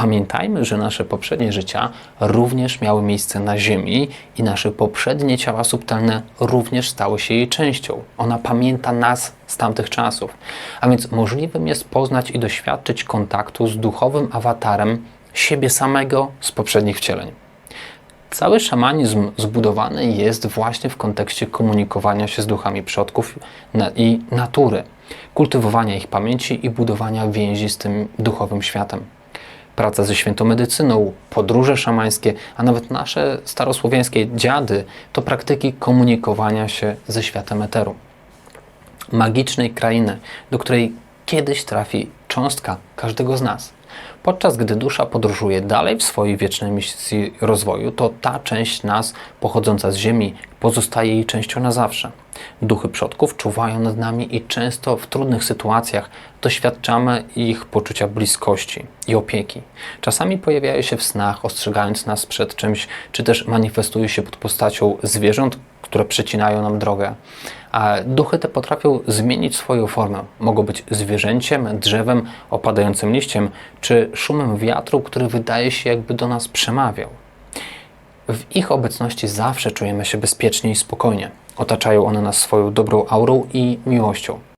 Pamiętajmy, że nasze poprzednie życia również miały miejsce na Ziemi i nasze poprzednie ciała subtelne również stały się jej częścią. Ona pamięta nas z tamtych czasów. A więc możliwym jest poznać i doświadczyć kontaktu z duchowym awatarem siebie samego z poprzednich wcieleń. Cały szamanizm zbudowany jest właśnie w kontekście komunikowania się z duchami przodków i natury, kultywowania ich pamięci i budowania więzi z tym duchowym światem. Praca ze świętą medycyną, podróże szamańskie, a nawet nasze starosłowiańskie dziady to praktyki komunikowania się ze światem eteru magicznej krainy, do której kiedyś trafi cząstka każdego z nas. Podczas gdy dusza podróżuje dalej w swojej wiecznej misji rozwoju, to ta część nas pochodząca z Ziemi pozostaje jej częścią na zawsze. Duchy przodków czuwają nad nami i często w trudnych sytuacjach doświadczamy ich poczucia bliskości i opieki. Czasami pojawiają się w snach, ostrzegając nas przed czymś, czy też manifestują się pod postacią zwierząt, które przecinają nam drogę. A duchy te potrafią zmienić swoją formę. Mogą być zwierzęciem, drzewem, opadającym liściem, czy szumem wiatru, który wydaje się jakby do nas przemawiał. W ich obecności zawsze czujemy się bezpiecznie i spokojnie. Otaczają one nas swoją dobrą aurą i miłością.